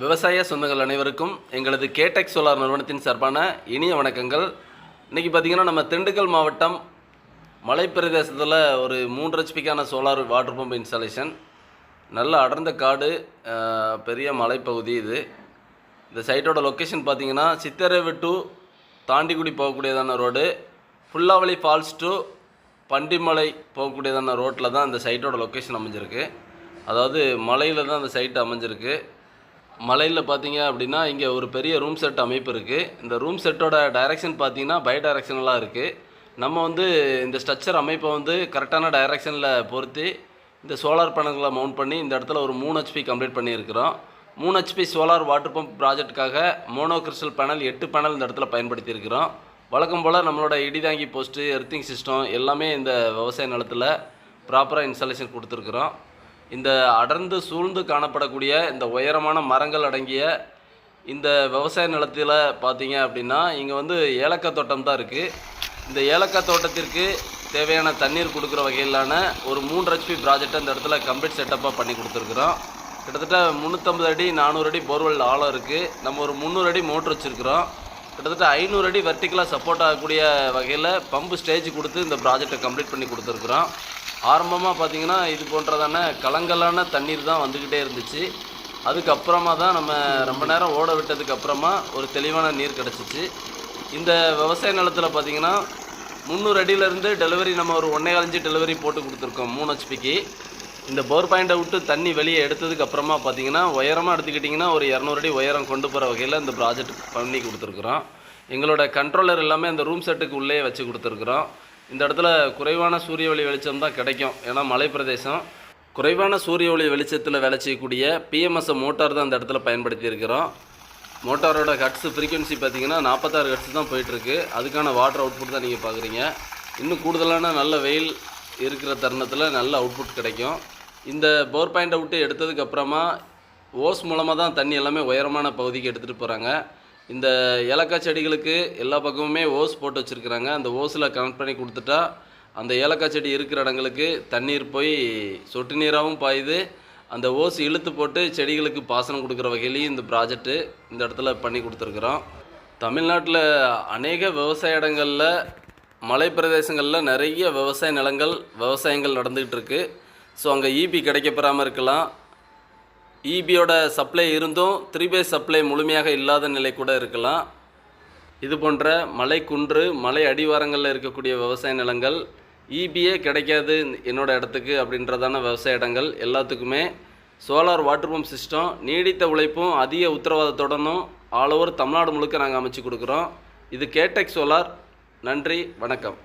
விவசாய சொந்தங்கள் அனைவருக்கும் எங்களது கேடெக் சோலார் நிறுவனத்தின் சார்பான இனிய வணக்கங்கள். இன்றைக்கி பார்த்திங்கன்னா நம்ம திண்டுக்கல் மாவட்டம் மலைப்பிரதேசத்தில் ஒரு மூன்று ஹெச்பிக்கான சோலார் வாட்டர் பம்ப் இன்ஸ்டாலேஷன் நல்ல அடர்ந்த காடு பெரிய மலைப்பகுதி இது. இந்த சைட்டோட லொக்கேஷன் பார்த்திங்கன்னா சித்தரவு to Thandikudi போகக்கூடியதான road Pullavali falls to Pandimalai போகக்கூடியதான ரோட்டில் தான் இந்த சைட்டோட லொக்கேஷன் அமைஞ்சிருக்கு. அதாவது மலையில் தான் அந்த சைட் அமைஞ்சிருக்கு. மலையில் பார்த்தீங்க அப்படின்னா இங்கே ஒரு பெரிய ரூம் செட் அமைப்பு இருக்குது இந்த ரூம் செட்டோட டைரக்ஷன் பார்த்தீங்கன்னா பை டைரக்ஷனலாக இருக்குது நம்ம வந்து இந்த ஸ்ட்ரக்சர் அமைப்பை வந்து கரெக்டான டைரக்ஷனில் பொருத்தி இந்த சோலார் பேனல்களை மவுண்ட் பண்ணி இந்த இடத்துல ஒரு மூணு ஹெச்பி கம்ப்ளீட் பண்ணியிருக்கிறோம். மூணு ஹெச்பி சோலார் வாட்டர் பம்ப் ப்ராஜெக்ட்டுக்காக மோனோ கிறிஸ்டல் பேனல் எட்டு பேனல் இந்த இடத்துல பயன்படுத்தியிருக்கிறோம். வழக்கம் போல் நம்மளோட இடிதாங்கி போஸ்ட்டு எர்த்திங் சிஸ்டம் எல்லாமே இந்த விவசாய நிலத்தில் ப்ராப்பராக இன்ஸ்டாலேஷன் கொடுத்துருக்குறோம். இந்த அடர்ந்து சூழ்ந்து காணப்படக்கூடிய இந்த உயரமான மரங்கள் அடங்கிய இந்த விவசாய நிலத்தில் பார்த்தீங்க அப்படின்னா இங்கே வந்து ஏலக்காய் தோட்டம் தான் இருக்குது இந்த ஏலக்காய் தோட்டத்திற்கு தேவையான தண்ணீர் கொடுக்குற வகையிலான ஒரு மூன்று ஹெச்பி ப்ராஜெக்டை இந்த இடத்துல கம்ப்ளீட் செட்டப்பாக பண்ணி கொடுத்துருக்குறோம். கிட்டத்தட்ட முந்நூற்றம்பது அடி நானூறு அடி போர்வெல் ஆழம் இருக்குது நம்ம ஒரு முந்நூறு அடி மோட்ரு வச்சுருக்குறோம். கிட்டத்தட்ட ஐநூறு அடி வெர்டிக்கலாக சப்போர்ட் ஆகக்கூடிய வகையில் பம்பு ஸ்டேஜ் கொடுத்து இந்த ப்ராஜெக்டை கம்ப்ளீட் பண்ணி கொடுத்துருக்குறோம். ஆரம்பமாக பார்த்தீங்கன்னா இது போன்றதான கலங்கலான தண்ணீர் தான் வந்துக்கிட்டே இருந்துச்சு. அதுக்கப்புறமா தான் நம்ம ரொம்ப நேரம் ஓட விட்டதுக்கு அப்புறமா ஒரு தெளிவான நீர் கிடச்சிச்சு. இந்த விவசாய நிலத்தில் பார்த்தீங்கன்னா முந்நூறு அடியிலேருந்து டெலிவரி நம்ம ஒரு ஒன்றே அஞ்சு டெலிவரி போட்டு கொடுத்துருக்கோம் மூணு ஹெச்பிக்கு. இந்த போர் பாயிண்டை விட்டு தண்ணி வெளியே எடுத்ததுக்கு அப்புறமா பார்த்தீங்கன்னா உயரமாக எடுத்துக்கிட்டிங்கன்னா ஒரு இரநூறு அடி உயரம் கொண்டு போகிற வகையில் இந்த ப்ராஜெக்ட் பண்ணி கொடுத்துருக்குறோம். எங்களோட கண்ட்ரோலர் எல்லாமே அந்த ரூம் செட்டுக்கு உள்ளே வச்சு கொடுத்துருக்குறோம். இந்த இடத்துல குறைவான சூரிய ஒளி வெளிச்சம் தான் கிடைக்கும். ஏன்னா மலை பிரதேசம் குறைவான சூரிய ஒளி வெளிச்சத்தில் வேலை செய்யக்கூடிய பிஎம்எஸ் மோட்டார் தான் இந்த இடத்துல பயன்படுத்தி இருக்கிறோம். மோட்டாரோட ஹட்ஸ் ஃப்ரீக்வன்சி பார்த்தீங்கன்னா நாற்பத்தாறு ஹட்ஸ் தான் போயிட்டுருக்கு. அதுக்கான வாட்டர் அவுட்புட் தான் நீங்கள் பார்க்குறீங்க இன்னும் கூடுதலான நல்ல வெயில் இருக்கிற தருணத்தில் நல்ல அவுட்புட் கிடைக்கும். இந்த போர் பாயிண்ட் விட்டு எடுத்ததுக்கப்புறமா ஓஸ் மூலமாக தான் தண்ணி எல்லாமே உயரமான பகுதிக்கு எடுத்துகிட்டு போகிறாங்க இந்த ஏலக்காய் செடிகளுக்கு எல்லா பக்கமுமே ஓஸ் போட்டு வச்சுருக்குறாங்க. அந்த ஓஸில் கனெக்ட் பண்ணி கொடுத்துட்டா அந்த ஏலக்காய் செடி இருக்கிற இடங்களுக்கு தண்ணீர் போய் சொட்டு நீராகவும் பாயுது. அந்த ஓஸ் இழுத்து போட்டு செடிகளுக்கு பாசனம் கொடுக்குற வகையிலையும் இந்த ப்ராஜெக்ட்டு இந்த இடத்துல பண்ணி கொடுத்துருக்குறோம். தமிழ்நாட்டில் அநேக விவசாய இடங்களில் மலை பிரதேசங்களில் நிறைய விவசாய நிலங்கள் விவசாயங்கள் நடந்துக்கிட்டு இருக்குது ஸோ அங்கே ஈபி கிடைக்கப்பெறாமல் இருக்கலாம். ஈபியோட சப்ளை இருந்தும் த்ரீபே சப்ளை முழுமையாக இல்லாத நிலை கூட இருக்கலாம். இது போன்ற மலை குன்று மலை அடிவாரங்களில் இருக்கக்கூடிய விவசாய நிலங்கள் ஈபியே கிடைக்காது என்னோட இடத்துக்கு அப்படின்றதான விவசாய இடங்கள் எல்லாத்துக்குமே. சோலார் வாட்டர் பம்ப் சிஸ்டம் நீடித்த உழைப்பும் அதிக உத்தரவாதத்துடனும் ஆல் ஓவர் தமிழ்நாடு முழுக்க நாங்கள் அமைச்சு கொடுக்குறோம். இது கேடெக் சோலார் நன்றி வணக்கம்.